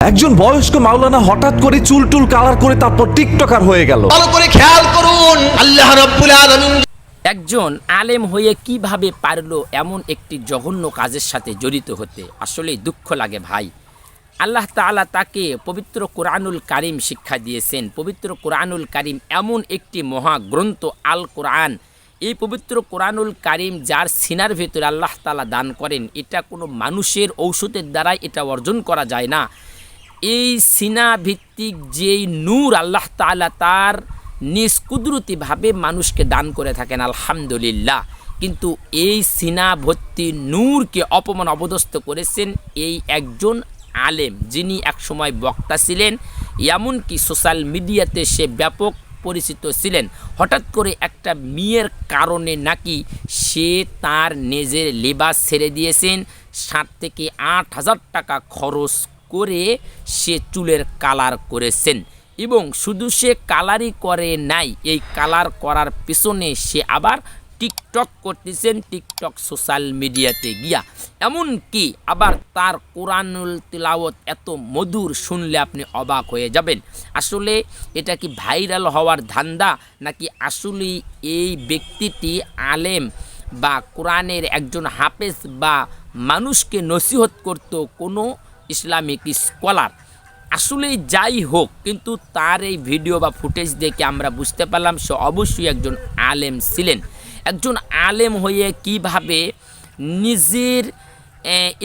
একজন বয়স্ক মাওলানা হঠাৎ করে চুল টুল কালার করে তারপর টিকটকার হয়ে গেল। ভালো করে খেয়াল করুন আল্লাহ রাব্বুল আলামিন একজন আলেম হয়ে কীভাবে পারল এমন একটি জঘন্য কাজের সাথে জড়িত হতে? আসলে দুঃখ লাগে ভাই। আল্লাহ তাআলা তাকে পবিত্র কোরআনুল কারিম শিক্ষা দিয়েছেন। পবিত্র কোরআনুল কারিম এমন একটি মহাগ্রন্থ আল কোরআন। এই পবিত্র কোরআনুল কারিম যার সিনার ভেতরে আল্লাহ তাআলা দান করেন এটা কোনো মানুষের ঔষধের দ্বারাই এটা অর্জন করা যায় না। এই সিনা ভিত্তিক যেই নূর আল্লাহ তাআলা তার নিজ কুদরতিভাবে মানুষকে দান করে থাকেন, আলহামদুলিল্লাহ। কিন্তু এই সিনা ভর্তি নূরকে অপমান অবদস্ত করেছেন এই একজন আলেম যিনি একসময় বক্তা ছিলেন, এমনকি সোশ্যাল মিডিয়াতে সে ব্যাপক পরিচিত ছিলেন। হঠাৎ করে একটা মেয়ের কারণে নাকি সে তার নিজের লেবাস ছেড়ে দিয়েছেন, সাত থেকে আট হাজার টাকা খরচ করে সে চুলের কালার করেছেন এবং শুধু সে কালারই করে নাই, এই কালার করার পেছনে সে আবার টিকটক করতেছেন, টিকটক সোশ্যাল মিডিয়াতে গিয়া। এমন কি আবার তার কোরআনুল তিলাওয়াত এত মধুর শুনলে আপনি অবাক হয়ে যাবেন। আসলে এটা কি ভাইরাল হওয়ার ধান্দা নাকি আসলে এই ব্যক্তিটি আলেম বা কোরআনের একজন হাফেজ বা মানুষকে নসিহত করত কোনো ইসলামিক স্কলার। আসলে যাই হোক, কিন্তু তার এই ভিডিও বা ফুটেজ দেখে আমরা বুঝতে পারলাম সে অবশ্যই একজন আলেম ছিলেন। একজন আলেম হয়ে কীভাবে নিজের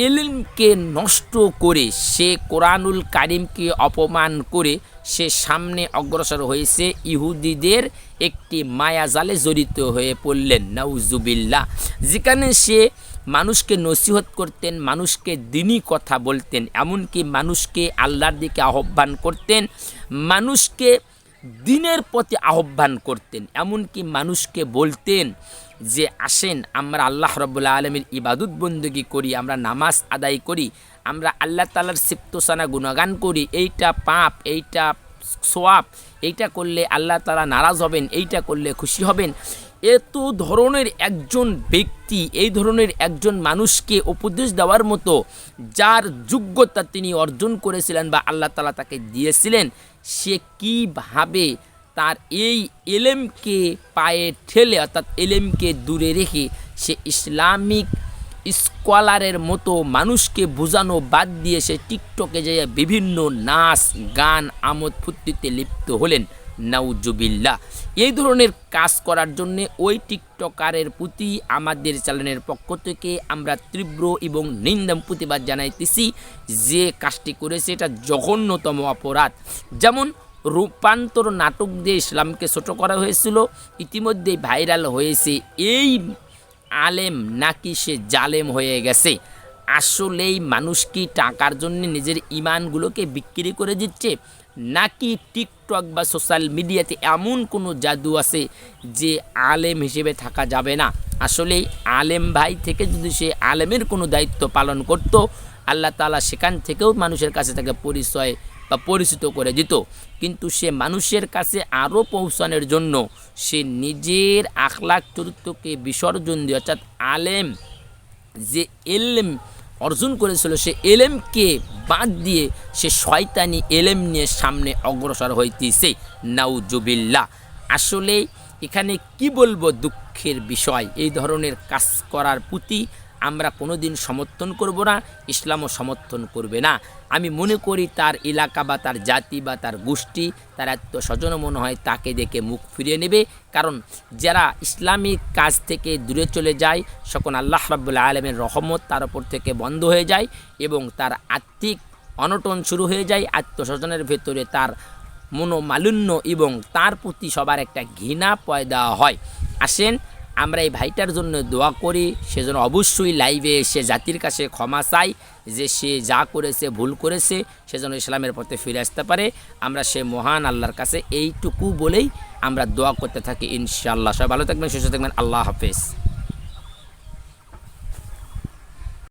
এলিমকে নষ্ট করে সে কোরআনুল কারিমকে অপমান করে সে সামনে অগ্রসর হয়েছে, ইহুদিদের একটি মায়াজালে জড়িত হয়ে পড়লেন। নাউজুবিল্লাহ। যেখানে সে মানুষকে নসিহত করতেন, মানুষকে দিনই কথা বলতেন, এমনকি মানুষকে আল্লাহর দিকে আহ্বান করতেন, মানুষকে দিনের প্রতি আহ্বান করতেন, এমনকি মানুষকে বলতেন যে, আসেন, আমরা আল্লাহ রব্বুল্লা আলমীর ইবাদত বন্দুকি করি, আমরা নামাজ আদায় করি, আমরা আল্লাহ তালার সিপ্তসানা গুণগান করি, এইটা পাপ, এইটা সোয়াব, এইটা করলে আল্লাহ তালা নারাজ হবেন, এইটা করলে খুশি হবেন। এত ধরনের একজন ব্যক্তি, এই ধরনের একজন মানুষকে উপদেশ দেওয়ার মতো যার যোগ্যতা তিনি অর্জন করেছিলেন বা আল্লাহ তালা তাকে দিয়েছিলেন, সে কীভাবে তার এই এলেমকে পায়ে ঠেলে, অর্থাৎ এলেমকে দূরে রেখে সে ইসলামিক স্কলারের মতো মানুষকে বোঝানো বাদ দিয়ে সে টিকটকে যেয়ে বিভিন্ন নাচ, গান, আমোদ ফুর্তিতে লিপ্ত হলেন? নাউজুবিল্লা এই ধরনের কাজ করার জন্য ওই টিকটকারের প্রতি আমাদের চ্যানেলের পক্ষ থেকে আমরা তীব্র এবং নিন্দম প্রতিবাদ জানাইতেছি যে কাজটি করেছে এটা জঘন্যতম অপরাধ। যেমন রূপান্তর নাটক দিয়ে ইসলামকে ছোট করা হয়েছিল, ইতিমধ্যেই ভাইরাল হয়েছে, এই আলেম নাকি সে জালেম হয়ে গেছে। আসলেই মানুষ কি টাকার জন্য নিজের ইমানগুলোকে বিক্রি করে দিচ্ছে? নাকি টিকটক বা সোশ্যাল মিডিয়াতে এমন কোনো জাদু আছে যে আলেম হিসেবে থাকা যাবে না? আসলেই আলেম ভাই থেকে যদি সে আলেমের কোনো দায়িত্ব পালন করত, আল্লাহ তাআলা সেখান থেকেও মানুষের কাছে তাকে পরিচয় বা পরিচিত করে দিত। কিন্তু সে মানুষের কাছে আরও পৌঁছানোর জন্য সে নিজের আখলাক চরিত্রকে বিসর্জন দিয়ে, অর্থাৎ আলেম যে এলেম অর্জন করেছিল সে এলেমকে বাদ দিয়ে সে শয়তানি এলেম নিয়ে সামনে অগ্রসর হইতেছে। নাউজুবিল্লা আসলে এখানে কি বলব দুঃখের বিষয়? এই ধরনের কাজ করার প্রতি আমরা কোনো দিন সমর্থন করব না, ইসলামও সমর্থন করবে না। আমি মনে করি তার এলাকা বা তার জাতি বা তার গোষ্ঠী, তার আত্মস্বজন মনে হয় তাকে দেখে মুখ ফিরিয়ে নেবে। কারণ যারা ইসলামিক কাজ থেকে দূরে চলে যায়, সকল আল্লাহ রাবুল্লাহ আলমের রহমত তার ওপর থেকে বন্ধ হয়ে যায় এবং তার আর্থিক অনটন শুরু হয়ে যায়। আত্মস্বজনের ভেতরে তার মনোমালিন্য এবং তার প্রতি সবার একটা ঘৃণা পয়দা হয়। আসেন আমরা এই ভাইটার জন্য দোয়া করি সেজন্য অবশ্যই লাইভে এসে জাতির কাছে ক্ষমা চাই যে সে যা করেছে, ভুল করেছে সেজন্য ইসলামের পথে ফিরে আসতে পারে। আমরা সে মহান আল্লাহর কাছে এইটুকু বলেই আমরা দোয়া করতে থাকি। ইনশাআল্লাহ। সবাই ভালো থাকবেন, সুস্থ থাকবেন। আল্লাহ হাফেজ।